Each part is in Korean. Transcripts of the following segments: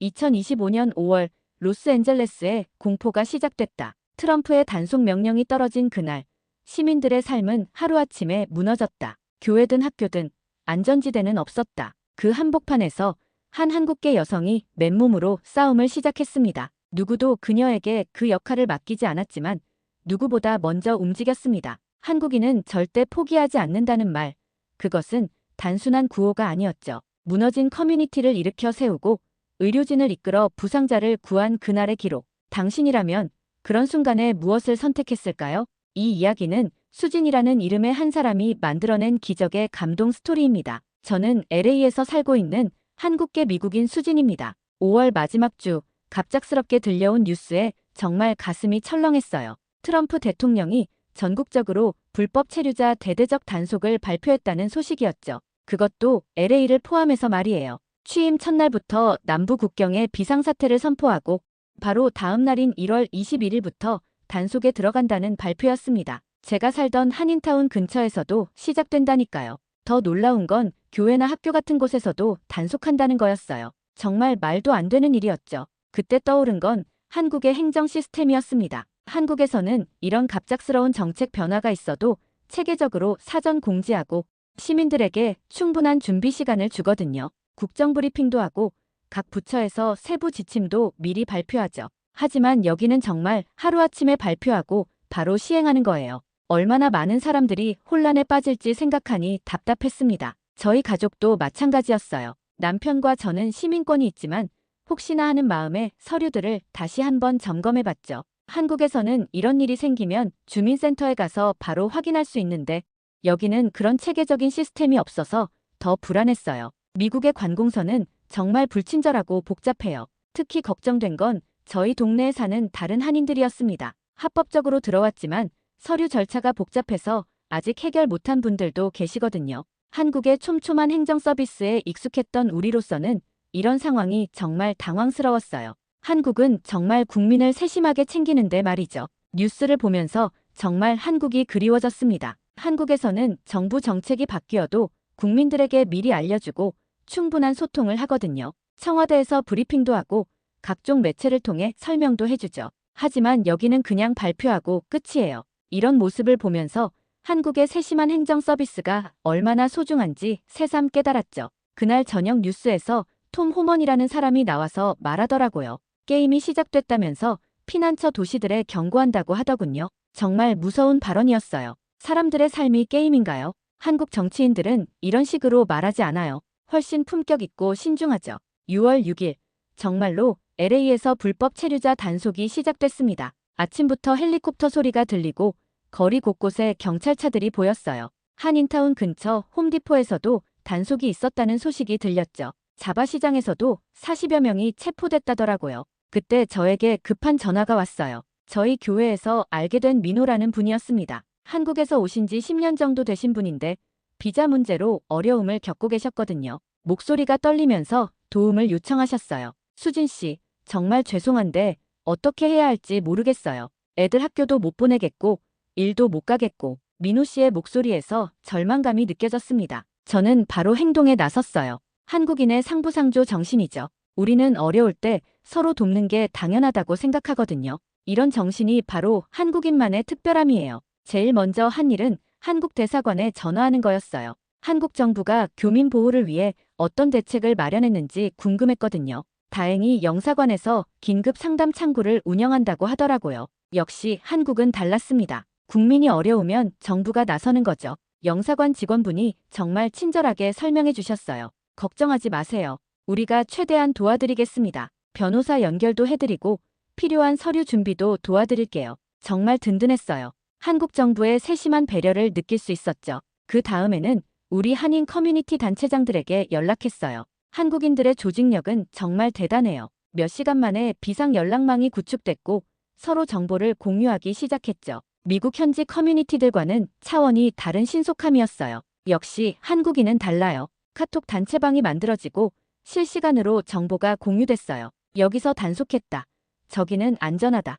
2025년 5월 로스앤젤레스에 공포가 시작됐다. 트럼프의 단속 명령이 떨어진 그날 시민들의 삶은 하루아침에 무너졌다. 교회든 학교든 안전지대는 없었다. 그 한복판에서 한 한국계 여성이 맨몸으로 싸움을 시작했습니다. 누구도 그녀에게 그 역할을 맡기지 않았지만 누구보다 먼저 움직였습니다. 한국인은 절대 포기하지 않는다는 말. 그것은 단순한 구호가 아니었죠. 무너진 커뮤니티를 일으켜 세우고 의료진을 이끌어 부상자를 구한 그날의 기록. 당신이라면 그런 순간에 무엇을 선택했을까요? 이 이야기는 수진이라는 이름의 한 사람이 만들어낸 기적의 감동 스토리입니다. 저는 LA에서 살고 있는 한국계 미국인 수진입니다. 5월 마지막 주 갑작스럽게 들려온 뉴스에 정말 가슴이 철렁했어요. 트럼프 대통령이 전국적으로 불법 체류자 대대적 단속을 발표했다는 소식이었죠. 그것도 LA를 포함해서 말이에요. 취임 첫날부터 남부 국경에 비상사태를 선포하고 바로 다음 날인 1월 21일부터 단속에 들어간다는 발표였습니다. 제가 살던 한인타운 근처에서도 시작된다니까요. 더 놀라운 건 교회나 학교 같은 곳에서도 단속한다는 거였어요. 정말 말도 안 되는 일이었죠. 그때 떠오른 건 한국의 행정 시스템이었습니다. 한국에서는 이런 갑작스러운 정책 변화가 있어도 체계적으로 사전 공지하고 시민들에게 충분한 준비 시간을 주거든요. 국정 브리핑도 하고 각 부처에서 세부 지침도 미리 발표하죠. 하지만 여기는 정말 하루아침에 발표하고 바로 시행하는 거예요. 얼마나 많은 사람들이 혼란에 빠질지 생각하니 답답했습니다. 저희 가족도 마찬가지였어요. 남편과 저는 시민권이 있지만 혹시나 하는 마음에 서류들을 다시 한번 점검해 봤죠. 한국에서는 이런 일이 생기면 주민센터에 가서 바로 확인할 수 있는데 여기는 그런 체계적인 시스템이 없어서 더 불안했어요. 미국의 관공서는 정말 불친절하고 복잡해요. 특히 걱정된 건 저희 동네에 사는 다른 한인들이었습니다. 합법적으로 들어왔지만 서류 절차가 복잡해서 아직 해결 못한 분들도 계시거든요. 한국의 촘촘한 행정 서비스에 익숙했던 우리로서는 이런 상황이 정말 당황스러웠어요. 한국은 정말 국민을 세심하게 챙기는데 말이죠. 뉴스를 보면서 정말 한국이 그리워졌습니다. 한국에서는 정부 정책이 바뀌어도 국민들에게 미리 알려주고 충분한 소통을 하거든요. 청와대에서 브리핑도 하고 각종 매체를 통해 설명도 해주죠. 하지만 여기는 그냥 발표하고 끝이에요. 이런 모습을 보면서 한국의 세심한 행정 서비스가 얼마나 소중한지 새삼 깨달았죠. 그날 저녁 뉴스에서 톰 호먼이라는 사람이 나와서 말하더라고요. 게임이 시작됐다면서 피난처 도시들에 경고한다고 하더군요. 정말 무서운 발언이었어요. 사람들의 삶이 게임인가요? 한국 정치인들은 이런 식으로 말하지 않아요. 훨씬 품격 있고 신중하죠. 6월 6일 정말로 LA에서 불법 체류자 단속이 시작됐습니다. 아침부터 헬리콥터 소리가 들리고 거리 곳곳에 경찰차들이 보였어요. 한인타운 근처 홈디포에서도 단속이 있었다는 소식이 들렸죠. 자바시장에서도 40여 명이 체포됐다더라고요. 그때 저에게 급한 전화가 왔어요. 저희 교회에서 알게 된 민호라는 분이었습니다. 한국에서 오신 지 10년 정도 되신 분인데 비자 문제로 어려움을 겪고 계셨거든요. 목소리가 떨리면서 도움을 요청하셨어요. 수진 씨, 정말 죄송한데 어떻게 해야 할지 모르겠어요. 애들 학교도 못 보내겠고 일도 못 가겠고 민호 씨의 목소리에서 절망감이 느껴졌습니다. 저는 바로 행동에 나섰어요. 한국인의 상부상조 정신이죠. 우리는 어려울 때 서로 돕는 게 당연하다고 생각하거든요. 이런 정신이 바로 한국인만의 특별함이에요. 제일 먼저 한 일은 한국 대사관에 전화하는 거였어요. 한국 정부가 교민 보호를 위해 어떤 대책을 마련했는지 궁금했거든요. 다행히 영사관에서 긴급 상담 창구를 운영한다고 하더라고요. 역시 한국은 달랐습니다. 국민이 어려우면 정부가 나서는 거죠. 영사관 직원분이 정말 친절하게 설명해 주셨어요. 걱정하지 마세요. 우리가 최대한 도와드리겠습니다. 변호사 연결도 해드리고 필요한 서류 준비도 도와드릴게요. 정말 든든했어요. 한국 정부의 세심한 배려를 느낄 수 있었죠. 그 다음에는 우리 한인 커뮤니티 단체장들에게 연락했어요. 한국인들의 조직력은 정말 대단해요. 몇 시간 만에 비상 연락망이 구축됐고 서로 정보를 공유하기 시작했죠. 미국 현지 커뮤니티들과는 차원이 다른 신속함이었어요. 역시 한국인은 달라요. 카톡 단체방이 만들어지고 실시간으로 정보가 공유됐어요. 여기서 단속했다. 저기는 안전하다.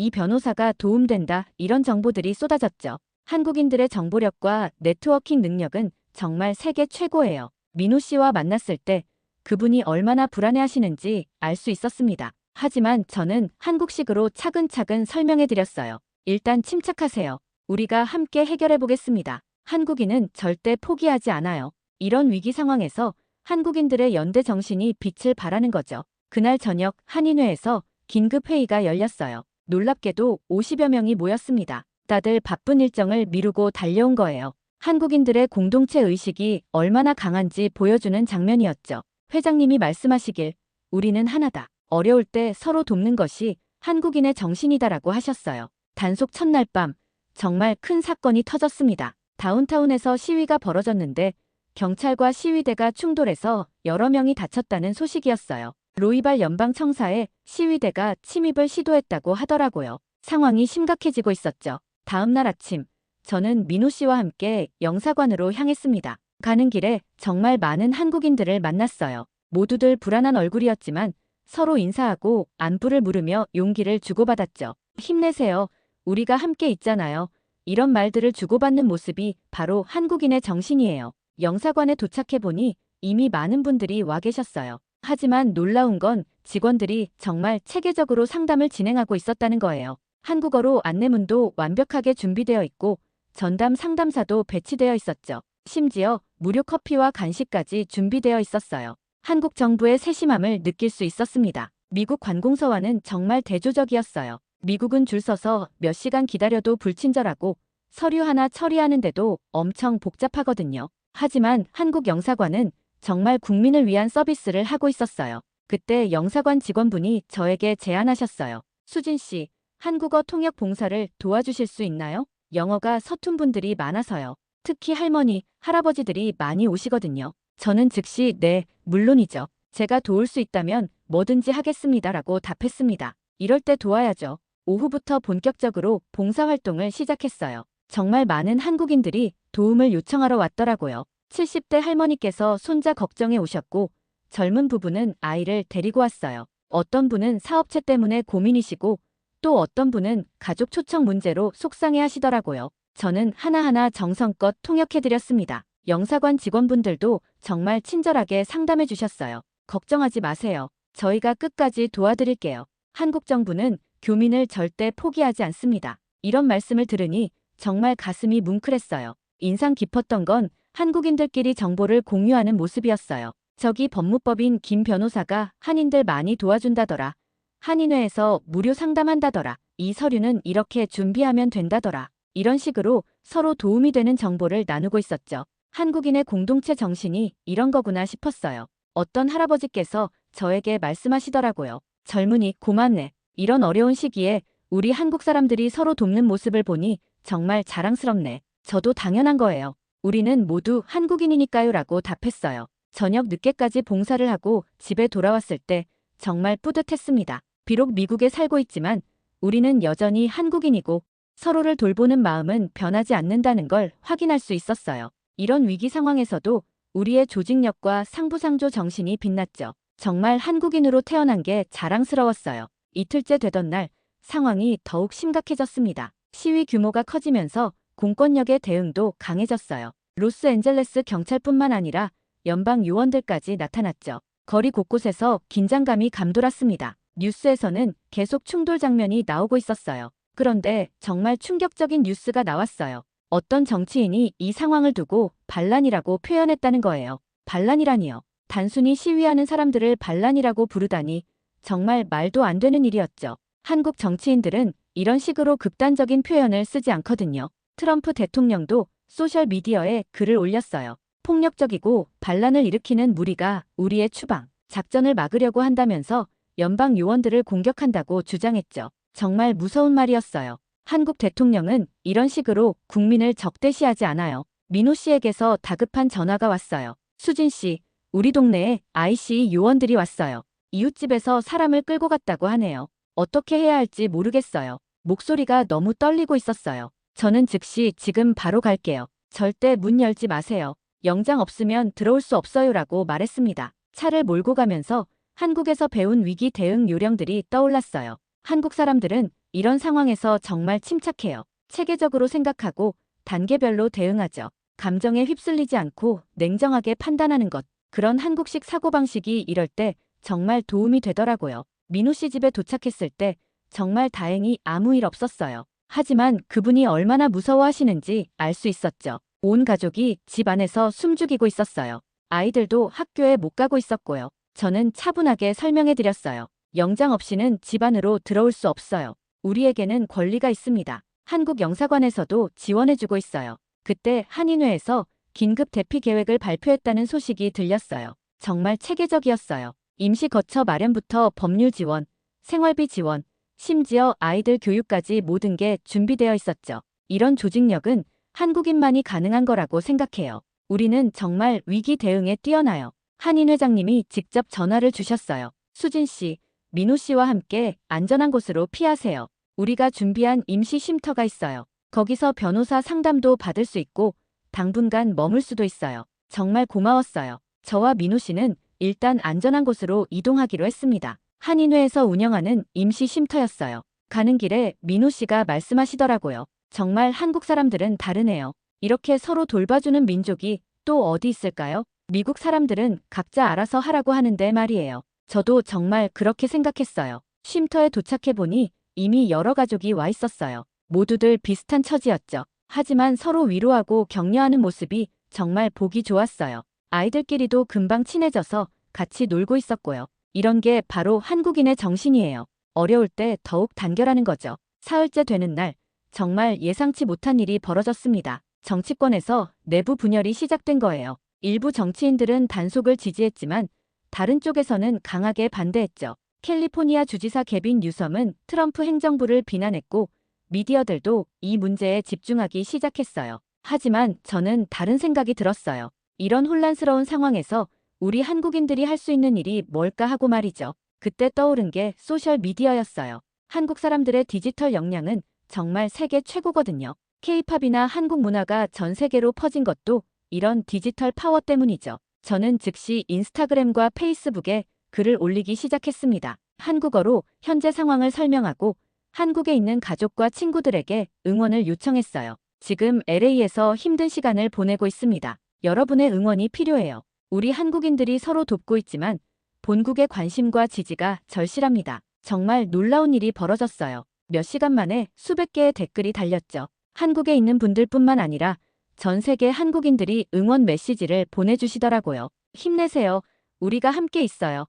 이 변호사가 도움된다. 이런 정보들이 쏟아졌죠. 한국인들의 정보력과 네트워킹 능력은 정말 세계 최고예요. 민호 씨와 만났을 때 그분이 얼마나 불안해하시는지 알 수 있었습니다. 하지만 저는 한국식으로 차근차근 설명해 드렸어요. 일단 침착하세요. 우리가 함께 해결해 보겠습니다. 한국인은 절대 포기하지 않아요. 이런 위기 상황에서 한국인들의 연대 정신이 빛을 발하는 거죠. 그날 저녁 한인회에서 긴급 회의가 열렸어요. 놀랍게도 50여 명이 모였습니다. 다들 바쁜 일정을 미루고 달려온 거예요. 한국인들의 공동체 의식이 얼마나 강한지 보여주는 장면이었죠. 회장님이 말씀하시길 우리는 하나다. 어려울 때 서로 돕는 것이 한국인의 정신이다라고 하셨어요. 단속 첫날 밤 정말 큰 사건이 터졌습니다. 다운타운에서 시위가 벌어졌는데 경찰과 시위대가 충돌해서 여러 명이 다쳤다는 소식이었어요. 로이발 연방청사에 시위대가 침입을 시도했다고 하더라고요. 상황이 심각해지고 있었죠. 다음 날 아침 저는 민호 씨와 함께 영사관으로 향했습니다. 가는 길에 정말 많은 한국인들을 만났어요. 모두들 불안한 얼굴이었지만 서로 인사하고 안부를 물으며 용기를 주고받았죠. 힘내세요. 우리가 함께 있잖아요. 이런 말들을 주고받는 모습이 바로 한국인의 정신이에요. 영사관에 도착해보니 이미 많은 분들이 와 계셨어요. 하지만 놀라운 건 직원들이 정말 체계적으로 상담을 진행하고 있었다는 거예요. 한국어로 안내문도 완벽하게 준비되어 있고 전담 상담사도 배치되어 있었죠. 심지어 무료 커피와 간식까지 준비되어 있었어요. 한국 정부의 세심함을 느낄 수 있었습니다. 미국 관공서와는 정말 대조적이었어요. 미국은 줄 서서 몇 시간 기다려도 불친절하고 서류 하나 처리하는데도 엄청 복잡하거든요. 하지만 한국 영사관은 정말 국민을 위한 서비스를 하고 있었어요. 그때 영사관 직원분이 저에게 제안하셨어요. 수진 씨, 한국어 통역 봉사를 도와주실 수 있나요? 영어가 서툰 분들이 많아서요. 특히 할머니, 할아버지들이 많이 오시거든요. 저는 즉시 네, 물론이죠. 제가 도울 수 있다면 뭐든지 하겠습니다라고 답했습니다. 이럴 때 도와야죠. 오후부터 본격적으로 봉사활동을 시작했어요. 정말 많은 한국인들이 도움을 요청하러 왔더라고요. 70대 할머니께서 손자 걱정해 오셨고 젊은 부부는 아이를 데리고 왔어요. 어떤 분은 사업체 때문에 고민이시고 또 어떤 분은 가족 초청 문제로 속상해 하시더라고요. 저는 하나하나 정성껏 통역해드렸습니다. 영사관 직원분들도 정말 친절하게 상담해 주셨어요. 걱정하지 마세요. 저희가 끝까지 도와드릴게요. 한국 정부는 교민을 절대 포기하지 않습니다. 이런 말씀을 들으니 정말 가슴이 뭉클했어요. 인상 깊었던 건 한국인들끼리 정보를 공유하는 모습이었어요. 저기 법무법인 김 변호사가 한인들 많이 도와준다더라. 한인회에서 무료 상담한다더라. 이 서류는 이렇게 준비하면 된다더라. 이런 식으로 서로 도움이 되는 정보를 나누고 있었죠. 한국인의 공동체 정신이 이런 거구나 싶었어요. 어떤 할아버지께서 저에게 말씀하시더라고요. 젊은이 고맙네. 이런 어려운 시기에 우리 한국 사람들이 서로 돕는 모습을 보니 정말 자랑스럽네. 저도 당연한 거예요. 우리는 모두 한국인이니까요 라고 답했어요. 저녁 늦게까지 봉사를 하고 집에 돌아왔을 때 정말 뿌듯했습니다. 비록 미국에 살고 있지만 우리는 여전히 한국인이고 서로를 돌보는 마음은 변하지 않는다는 걸 확인할 수 있었어요. 이런 위기 상황에서도 우리의 조직력과 상부상조 정신이 빛났죠. 정말 한국인으로 태어난 게 자랑스러웠어요. 이틀째 되던 날 상황이 더욱 심각해졌습니다. 시위 규모가 커지면서 공권력의 대응도 강해졌어요. 로스앤젤레스 경찰뿐만 아니라 연방 요원들까지 나타났죠. 거리 곳곳에서 긴장감이 감돌았습니다. 뉴스에서는 계속 충돌 장면이 나오고 있었어요. 그런데 정말 충격적인 뉴스가 나왔어요. 어떤 정치인이 이 상황을 두고 반란이라고 표현했다는 거예요. 반란이라니요. 단순히 시위하는 사람들을 반란이라고 부르다니 정말 말도 안 되는 일이었죠. 한국 정치인들은 이런 식으로 극단적인 표현을 쓰지 않거든요. 트럼프 대통령도 소셜미디어에 글을 올렸어요. 폭력적이고 반란을 일으키는 무리가 우리의 추방, 작전을 막으려고 한다면서 연방 요원들을 공격한다고 주장했죠. 정말 무서운 말이었어요. 한국 대통령은 이런 식으로 국민을 적대시하지 않아요. 민호 씨에게서 다급한 전화가 왔어요. 수진 씨, 우리 동네에 IC 요원들이 왔어요. 이웃집에서 사람을 끌고 갔다고 하네요. 어떻게 해야 할지 모르겠어요. 목소리가 너무 떨리고 있었어요. 저는 즉시 지금 바로 갈게요. 절대 문 열지 마세요. 영장 없으면 들어올 수 없어요라고 말했습니다. 차를 몰고 가면서 한국에서 배운 위기 대응 요령들이 떠올랐어요. 한국 사람들은 이런 상황에서 정말 침착해요. 체계적으로 생각하고 단계별로 대응하죠. 감정에 휩쓸리지 않고 냉정하게 판단하는 것. 그런 한국식 사고방식이 이럴 때 정말 도움이 되더라고요. 민호 씨 집에 도착했을 때 정말 다행히 아무 일 없었어요. 하지만 그분이 얼마나 무서워하시는지 알 수 있었죠. 온 가족이 집 안에서 숨죽이고 있었어요. 아이들도 학교에 못 가고 있었고요. 저는 차분하게 설명해 드렸어요. 영장 없이는 집 안으로 들어올 수 없어요. 우리에게는 권리가 있습니다. 한국 영사관에서도 지원해주고 있어요. 그때 한인회에서 긴급 대피 계획을 발표했다는 소식이 들렸어요. 정말 체계적이었어요. 임시 거처 마련부터 법률 지원, 생활비 지원, 심지어 아이들 교육까지 모든 게 준비되어 있었죠. 이런 조직력은 한국인만이 가능한 거라고 생각해요. 우리는 정말 위기 대응에 뛰어나요. 한인 회장님이 직접 전화를 주셨어요. 수진 씨, 민호 씨와 함께 안전한 곳으로 피하세요. 우리가 준비한 임시 쉼터가 있어요. 거기서 변호사 상담도 받을 수 있고 당분간 머물 수도 있어요. 정말 고마웠어요. 저와 민호 씨는 일단 안전한 곳으로 이동하기로 했습니다. 한인회에서 운영하는 임시 쉼터였어요. 가는 길에 민호 씨가 말씀하시더라고요. 정말 한국 사람들은 다르네요. 이렇게 서로 돌봐주는 민족이 또 어디 있을까요? 미국 사람들은 각자 알아서 하라고 하는데 말이에요. 저도 정말 그렇게 생각했어요. 쉼터에 도착해보니 이미 여러 가족이 와 있었어요. 모두들 비슷한 처지였죠. 하지만 서로 위로하고 격려하는 모습이 정말 보기 좋았어요. 아이들끼리도 금방 친해져서 같이 놀고 있었고요. 이런 게 바로 한국인의 정신이에요. 어려울 때 더욱 단결하는 거죠. 사흘째 되는 날, 정말 예상치 못한 일이 벌어졌습니다. 정치권에서 내부 분열이 시작된 거예요. 일부 정치인들은 단속을 지지했지만 다른 쪽에서는 강하게 반대했죠. 캘리포니아 주지사 개빈 뉴섬은 트럼프 행정부를 비난했고 미디어들도 이 문제에 집중하기 시작했어요. 하지만 저는 다른 생각이 들었어요. 이런 혼란스러운 상황에서 우리 한국인들이 할 수 있는 일이 뭘까 하고 말이죠. 그때 떠오른 게 소셜 미디어였어요. 한국 사람들의 디지털 역량은 정말 세계 최고거든요. 케이팝이나 한국 문화가 전 세계로 퍼진 것도 이런 디지털 파워 때문이죠. 저는 즉시 인스타그램과 페이스북에 글을 올리기 시작했습니다. 한국어로 현재 상황을 설명하고 한국에 있는 가족과 친구들에게 응원을 요청했어요. 지금 LA에서 힘든 시간을 보내고 있습니다. 여러분의 응원이 필요해요. 우리 한국인들이 서로 돕고 있지만 본국의 관심과 지지가 절실합니다. 정말 놀라운 일이 벌어졌어요. 몇 시간 만에 수백 개의 댓글이 달렸죠. 한국에 있는 분들뿐만 아니라 전 세계 한국인들이 응원 메시지를 보내주시더라고요. 힘내세요. 우리가 함께 있어요.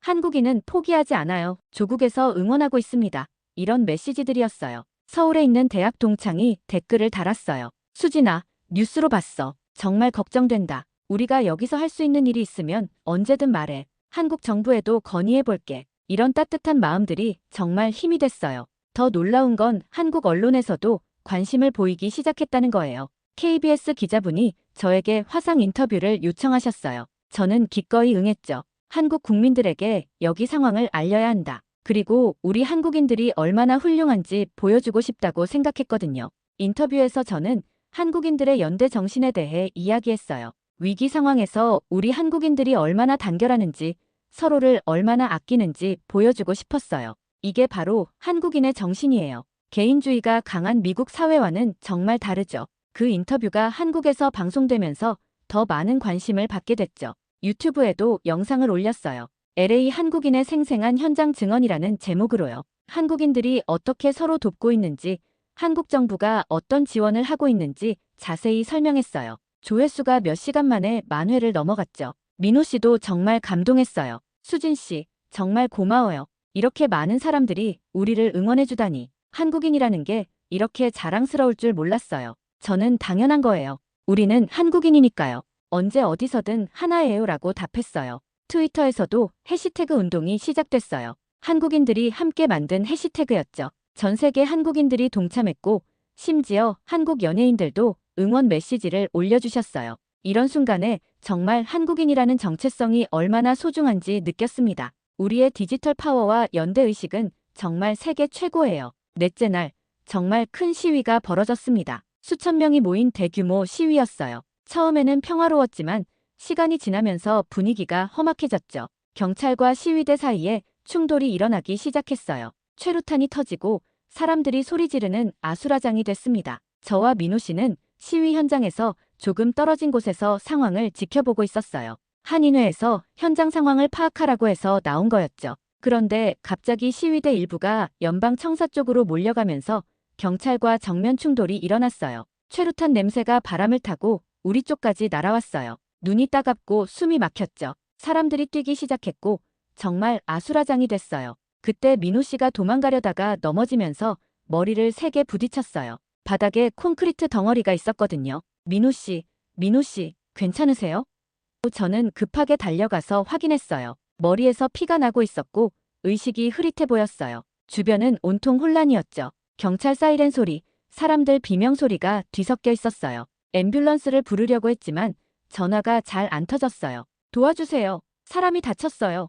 한국인은 포기하지 않아요. 조국에서 응원하고 있습니다. 이런 메시지들이었어요. 서울에 있는 대학 동창이 댓글을 달았어요. 수진아, 뉴스로 봤어. 정말 걱정된다. 우리가 여기서 할 수 있는 일이 있으면 언제든 말해. 한국 정부에도 건의해볼게. 이런 따뜻한 마음들이 정말 힘이 됐어요. 더 놀라운 건 한국 언론에서도 관심을 보이기 시작했다는 거예요. KBS 기자분이 저에게 화상 인터뷰를 요청하셨어요. 저는 기꺼이 응했죠. 한국 국민들에게 여기 상황을 알려야 한다. 그리고 우리 한국인들이 얼마나 훌륭한지 보여주고 싶다고 생각했거든요. 인터뷰에서 저는 한국인들의 연대 정신에 대해 이야기했어요. 위기 상황에서 우리 한국인들이 얼마나 단결하는지, 서로를 얼마나 아끼는지 보여주고 싶었어요. 이게 바로 한국인의 정신이에요. 개인주의가 강한 미국 사회와는 정말 다르죠. 그 인터뷰가 한국에서 방송되면서 더 많은 관심을 받게 됐죠. 유튜브에도 영상을 올렸어요. LA 한국인의 생생한 현장 증언이라는 제목으로요. 한국인들이 어떻게 서로 돕고 있는지, 한국 정부가 어떤 지원을 하고 있는지 자세히 설명했어요. 조회수가 몇 시간 만에 만 회를 넘어갔죠. 민호 씨도 정말 감동했어요. 수진 씨, 정말 고마워요. 이렇게 많은 사람들이 우리를 응원해주다니. 한국인이라는 게 이렇게 자랑스러울 줄 몰랐어요. 저는 당연한 거예요. 우리는 한국인이니까요. 언제 어디서든 하나예요 라고 답했어요. 트위터에서도 해시태그 운동이 시작됐어요. 한국인들이 함께 만든 해시태그였죠. 전 세계 한국인들이 동참했고 심지어 한국 연예인들도 응원 메시지를 올려주셨어요. 이런 순간에 정말 한국인이라는 정체성이 얼마나 소중한지 느꼈습니다. 우리의 디지털 파워와 연대의식은 정말 세계 최고예요. 넷째 날, 정말 큰 시위가 벌어졌습니다. 수천 명이 모인 대규모 시위였어요. 처음에는 평화로웠지만 시간이 지나면서 분위기가 험악해졌죠. 경찰과 시위대 사이에 충돌이 일어나기 시작했어요. 최루탄이 터지고 사람들이 소리 지르는 아수라장이 됐습니다. 저와 민호 씨는 시위 현장에서 조금 떨어진 곳에서 상황을 지켜보고 있었어요. 한인회에서 현장 상황을 파악하라고 해서 나온 거였죠. 그런데 갑자기 시위대 일부가 연방 청사 쪽으로 몰려가면서 경찰과 정면 충돌이 일어났어요. 최루탄 냄새가 바람을 타고 우리 쪽까지 날아왔어요. 눈이 따갑고 숨이 막혔죠. 사람들이 뛰기 시작했고 정말 아수라장이 됐어요. 그때 민호 씨가 도망가려다가 넘어지면서 머리를 세게 부딪혔어요. 바닥에 콘크리트 덩어리가 있었거든요. 민호 씨, 민호 씨, 괜찮으세요? 저는 급하게 달려가서 확인했어요. 머리에서 피가 나고 있었고 의식이 흐릿해 보였어요. 주변은 온통 혼란이었죠. 경찰 사이렌 소리, 사람들 비명 소리가 뒤섞여 있었어요. 앰뷸런스를 부르려고 했지만 전화가 잘 안 터졌어요. 도와주세요. 사람이 다쳤어요.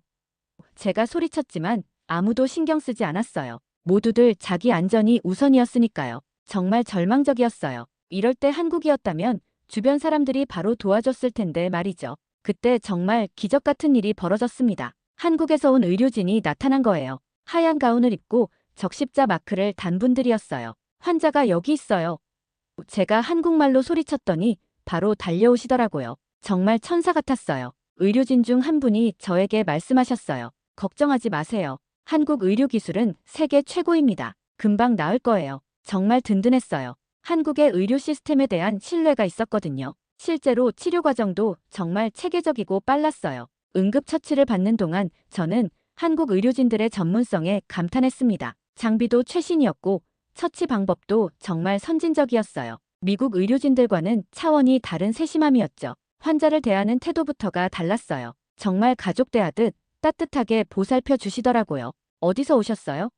제가 소리쳤지만 아무도 신경 쓰지 않았어요. 모두들 자기 안전이 우선이었으니까요. 정말 절망적이었어요. 이럴 때 한국이었다면 주변 사람들이 바로 도와줬을 텐데 말이죠. 그때 정말 기적 같은 일이 벌어졌습니다. 한국에서 온 의료진이 나타난 거예요. 하얀 가운을 입고 적십자 마크를 단 분들이었어요. 환자가 여기 있어요. 제가 한국말로 소리쳤더니 바로 달려오시더라고요. 정말 천사 같았어요. 의료진 중 한 분이 저에게 말씀하셨어요. 걱정하지 마세요. 한국 의료기술은 세계 최고입니다. 금방 나을 거예요. 정말 든든했어요. 한국의 의료 시스템에 대한 신뢰가 있었거든요. 실제로 치료 과정도 정말 체계적이고 빨랐어요. 응급처치를 받는 동안 저는 한국 의료진들의 전문성에 감탄했습니다. 장비도 최신이었고 처치 방법도 정말 선진적이었어요. 미국 의료진들과는 차원이 다른 세심함이었죠. 환자를 대하는 태도부터가 달랐어요. 정말 가족 대하듯 따뜻하게 보살펴 주시더라고요. 어디서 오셨어요?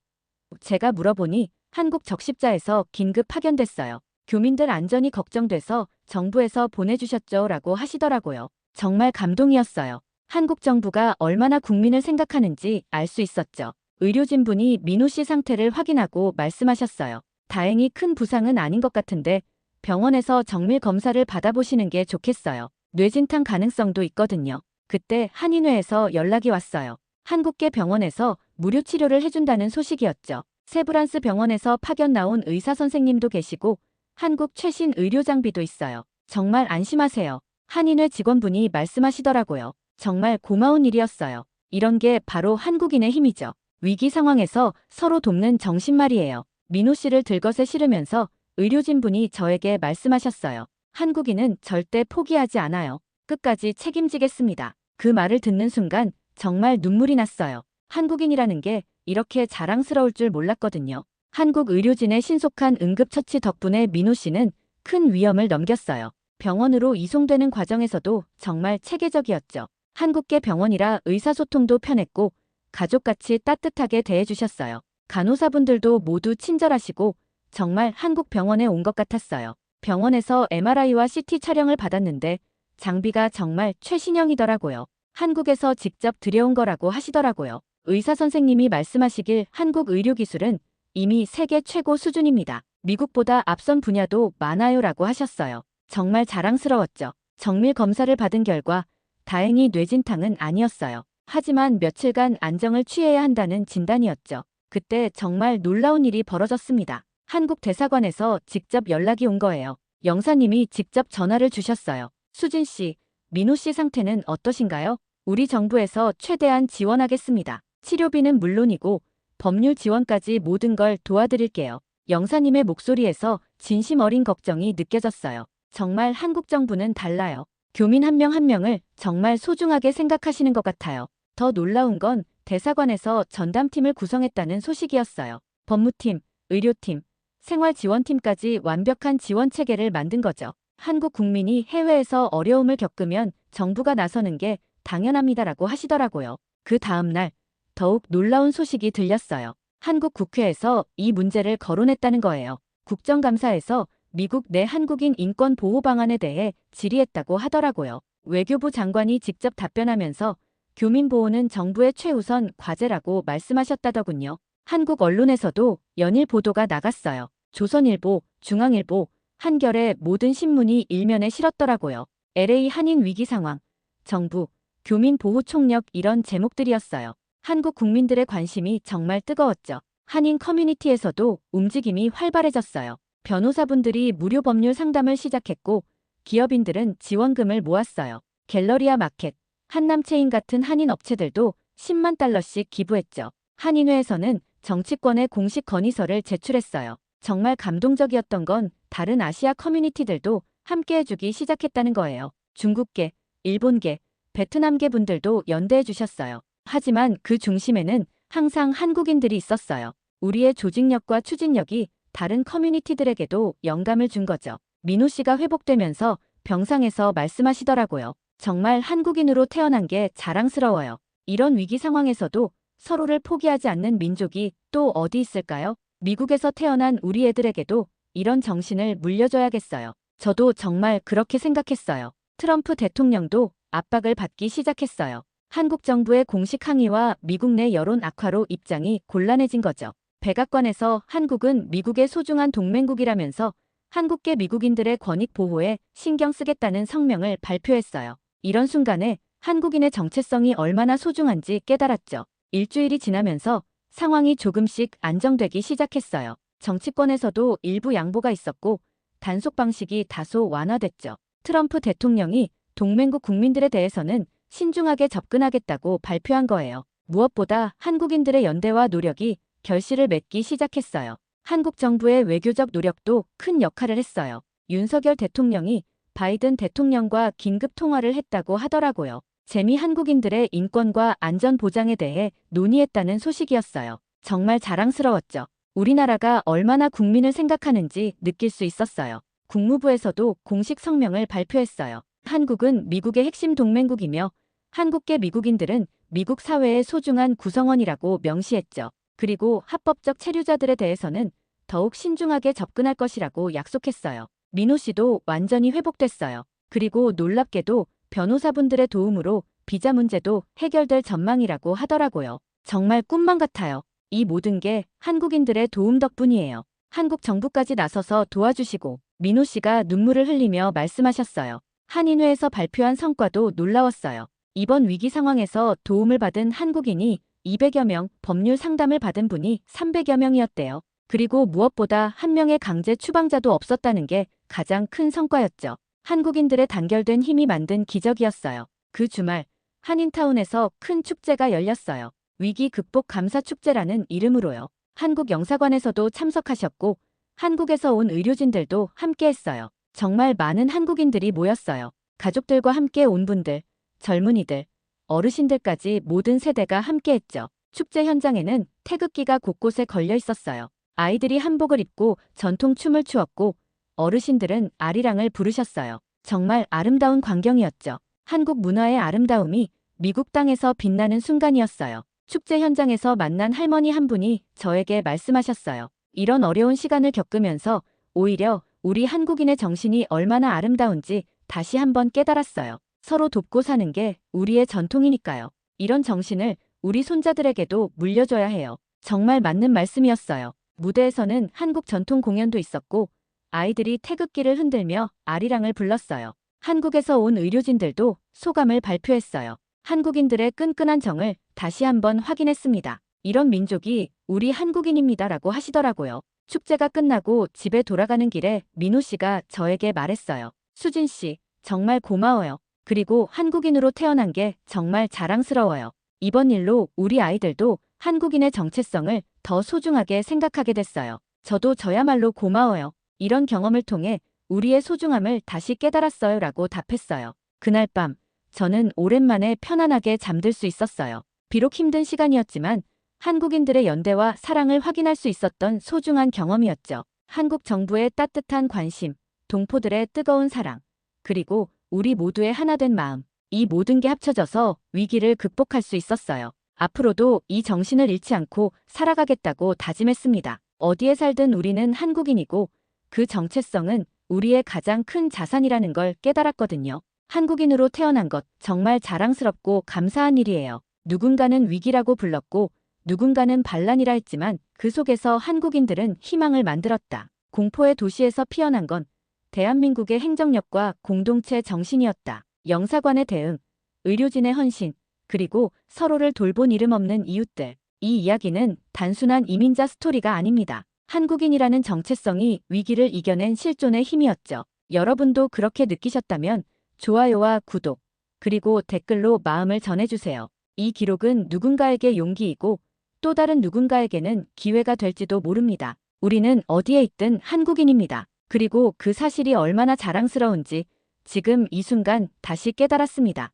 제가 물어보니 한국 적십자에서 긴급 파견됐어요. 교민들 안전이 걱정돼서 정부에서 보내주셨죠 라고 하시더라고요. 정말 감동이었어요. 한국 정부가 얼마나 국민을 생각하는지 알 수 있었죠. 의료진분이 민호 씨 상태를 확인하고 말씀하셨어요. 다행히 큰 부상은 아닌 것 같은데 병원에서 정밀 검사를 받아보시는 게 좋겠어요. 뇌진탕 가능성도 있거든요. 그때 한인회에서 연락이 왔어요. 한국계 병원에서 무료 치료를 해준다는 소식이었죠. 세브란스 병원에서 파견 나온 의사 선생님도 계시고 한국 최신 의료 장비도 있어요. 정말 안심하세요. 한인회 직원분이 말씀하시더라고요. 정말 고마운 일이었어요. 이런 게 바로 한국인의 힘이죠. 위기 상황에서 서로 돕는 정신 말이에요. 민호 씨를 들것에 실으면서 의료진분이 저에게 말씀하셨어요. 한국인은 절대 포기하지 않아요. 끝까지 책임지겠습니다. 그 말을 듣는 순간 정말 눈물이 났어요. 한국인이라는 게 이렇게 자랑스러울 줄 몰랐거든요. 한국 의료진의 신속한 응급처치 덕분에 민호 씨는 큰 위험을 넘겼어요. 병원으로 이송되는 과정에서도 정말 체계적이었죠. 한국계 병원이라 의사소통도 편했고 가족같이 따뜻하게 대해주셨어요. 간호사분들도 모두 친절하시고 정말 한국 병원에 온 것 같았어요. 병원에서 MRI와 CT 촬영을 받았는데 장비가 정말 최신형이더라고요. 한국에서 직접 들여온 거라고 하시더라고요. 의사 선생님이 말씀하시길 한국 의료기술은 이미 세계 최고 수준입니다. 미국보다 앞선 분야도 많아요 라고 하셨어요. 정말 자랑스러웠죠. 정밀 검사를 받은 결과 다행히 뇌진탕은 아니었어요. 하지만 며칠간 안정을 취해야 한다는 진단이었죠. 그때 정말 놀라운 일이 벌어졌습니다. 한국 대사관에서 직접 연락이 온 거예요. 영사님이 직접 전화를 주셨어요. 수진 씨, 민호 씨 상태는 어떠신가요? 우리 정부에서 최대한 지원하겠습니다. 치료비는 물론이고 법률 지원까지 모든 걸 도와드릴게요. 영사님의 목소리에서 진심 어린 걱정이 느껴졌어요. 정말 한국 정부는 달라요. 교민 한명한 명을 정말 소중하게 생각하시는 것 같아요. 더 놀라운 건 대사관에서 전담팀을 구성했다는 소식이었어요. 법무팀, 의료팀, 생활지원팀까지 완벽한 지원 체계를 만든 거죠. 한국 국민이 해외에서 어려움을 겪으면 정부가 나서는 게 당연합니다라고 하시더라고요. 그 다음날 더욱 놀라운 소식이 들렸어요. 한국 국회에서 이 문제를 거론했다는 거예요. 국정감사에서 미국 내 한국인 인권 보호 방안에 대해 질의했다고 하더라고요. 외교부 장관이 직접 답변하면서 교민 보호는 정부의 최우선 과제라고 말씀하셨다더군요. 한국 언론에서도 연일 보도가 나갔어요. 조선일보, 중앙일보, 한겨레 모든 신문이 일면에 실었더라고요. LA 한인 위기 상황, 정부, 교민 보호 총력 이런 제목들이었어요. 한국 국민들의 관심이 정말 뜨거웠죠. 한인 커뮤니티에서도 움직임이 활발해졌어요. 변호사분들이 무료 법률 상담을 시작했고 기업인들은 지원금을 모았어요. 갤러리아 마켓, 한남체인 같은 한인 업체들도 10만 달러씩 기부했죠. 한인회에서는 정치권에 공식 건의서를 제출했어요. 정말 감동적이었던 건 다른 아시아 커뮤니티들도 함께 해주기 시작했다는 거예요. 중국계, 일본계, 베트남계 분들도 연대해 주셨어요. 하지만 그 중심에는 항상 한국인들이 있었어요. 우리의 조직력과 추진력이 다른 커뮤니티들에게도 영감을 준 거죠. 민호 씨가 회복되면서 병상에서 말씀하시더라고요. 정말 한국인으로 태어난 게 자랑스러워요. 이런 위기 상황에서도 서로를 포기하지 않는 민족이 또 어디 있을까요? 미국에서 태어난 우리 애들에게도 이런 정신을 물려줘야겠어요. 저도 정말 그렇게 생각했어요. 트럼프 대통령도 압박을 받기 시작했어요. 한국 정부의 공식 항의와 미국 내 여론 악화로 입장이 곤란해진 거죠. 백악관에서 한국은 미국의 소중한 동맹국이라면서 한국계 미국인들의 권익 보호에 신경 쓰겠다는 성명을 발표했어요. 이런 순간에 한국인의 정체성이 얼마나 소중한지 깨달았죠. 일주일이 지나면서 상황이 조금씩 안정되기 시작했어요. 정치권에서도 일부 양보가 있었고 단속 방식이 다소 완화됐죠. 트럼프 대통령이 동맹국 국민들에 대해서는 신중하게 접근하겠다고 발표한 거예요. 무엇보다 한국인들의 연대와 노력이 결실을 맺기 시작했어요. 한국 정부의 외교적 노력도 큰 역할을 했어요. 윤석열 대통령이 바이든 대통령과 긴급 통화를 했다고 하더라고요. 재미 한국인들의 인권과 안전 보장에 대해 논의했다는 소식이었어요. 정말 자랑스러웠죠. 우리나라가 얼마나 국민을 생각하는지 느낄 수 있었어요. 국무부에서도 공식 성명을 발표했어요. 한국은 미국의 핵심 동맹국이며 한국계 미국인들은 미국 사회의 소중한 구성원이라고 명시했죠. 그리고 합법적 체류자들에 대해서는 더욱 신중하게 접근할 것이라고 약속했어요. 민호 씨도 완전히 회복됐어요. 그리고 놀랍게도 변호사분들의 도움으로 비자 문제도 해결될 전망이라고 하더라고요. 정말 꿈만 같아요. 이 모든 게 한국인들의 도움 덕분이에요. 한국 정부까지 나서서 도와주시고 민호 씨가 눈물을 흘리며 말씀하셨어요. 한인회에서 발표한 성과도 놀라웠어요. 이번 위기 상황에서 도움을 받은 한국인이 200여 명, 법률 상담을 받은 분이 300여 명이었대요. 그리고 무엇보다 한 명의 강제 추방자도 없었다는 게 가장 큰 성과였죠. 한국인들의 단결된 힘이 만든 기적이었어요. 그 주말 한인타운에서 큰 축제가 열렸어요. 위기 극복 감사 축제라는 이름으로요. 한국 영사관에서도 참석하셨고 한국에서 온 의료진들도 함께했어요. 정말 많은 한국인들이 모였어요. 가족들과 함께 온 분들, 젊은이들, 어르신들까지 모든 세대가 함께했죠. 축제 현장에는 태극기가 곳곳에 걸려 있었어요. 아이들이 한복을 입고 전통 춤을 추었고 어르신들은 아리랑을 부르셨어요. 정말 아름다운 광경이었죠. 한국 문화의 아름다움이 미국 땅에서 빛나는 순간이었어요. 축제 현장에서 만난 할머니 한 분이 저에게 말씀하셨어요. 이런 어려운 시간을 겪으면서 오히려 우리 한국인의 정신이 얼마나 아름다운지 다시 한번 깨달았어요. 서로 돕고 사는 게 우리의 전통이니까요. 이런 정신을 우리 손자들에게도 물려줘야 해요. 정말 맞는 말씀이었어요. 무대에서는 한국 전통 공연도 있었고 아이들이 태극기를 흔들며 아리랑을 불렀어요. 한국에서 온 의료진들도 소감을 발표했어요. 한국인들의 끈끈한 정을 다시 한번 확인했습니다. 이런 민족이 우리 한국인입니다라고 하시더라고요. 축제가 끝나고 집에 돌아가는 길에 민호 씨가 저에게 말했어요. 수진 씨, 정말 고마워요. 그리고 한국인으로 태어난 게 정말 자랑스러워요. 이번 일로 우리 아이들도 한국인의 정체성을 더 소중하게 생각하게 됐어요. 저도 저야말로 고마워요. 이런 경험을 통해 우리의 소중함을 다시 깨달았어요 라고 답했어요. 그날 밤, 저는 오랜만에 편안하게 잠들 수 있었어요. 비록 힘든 시간이었지만 한국인들의 연대와 사랑을 확인할 수 있었던 소중한 경험이었죠. 한국 정부의 따뜻한 관심, 동포들의 뜨거운 사랑, 그리고 우리 모두의 하나된 마음, 이 모든 게 합쳐져서 위기를 극복할 수 있었어요. 앞으로도 이 정신을 잃지 않고 살아가겠다고 다짐했습니다. 어디에 살든 우리는 한국인이고 그 정체성은 우리의 가장 큰 자산이라는 걸 깨달았거든요. 한국인으로 태어난 것 정말 자랑스럽고 감사한 일이에요. 누군가는 위기라고 불렀고 누군가는 반란이라 했지만 그 속에서 한국인들은 희망을 만들었다. 공포의 도시에서 피어난 건 대한민국의 행정력과 공동체 정신이었다. 영사관의 대응, 의료진의 헌신, 그리고 서로를 돌본 이름 없는 이웃들. 이 이야기는 단순한 이민자 스토리가 아닙니다. 한국인이라는 정체성이 위기를 이겨낸 실존의 힘이었죠. 여러분도 그렇게 느끼셨다면 좋아요와 구독, 그리고 댓글로 마음을 전해주세요. 이 기록은 누군가에게 용기이고 또 다른 누군가에게는 기회가 될지도 모릅니다. 우리는 어디에 있든 한국인입니다. 그리고 그 사실이 얼마나 자랑스러운지 지금 이 순간 다시 깨달았습니다.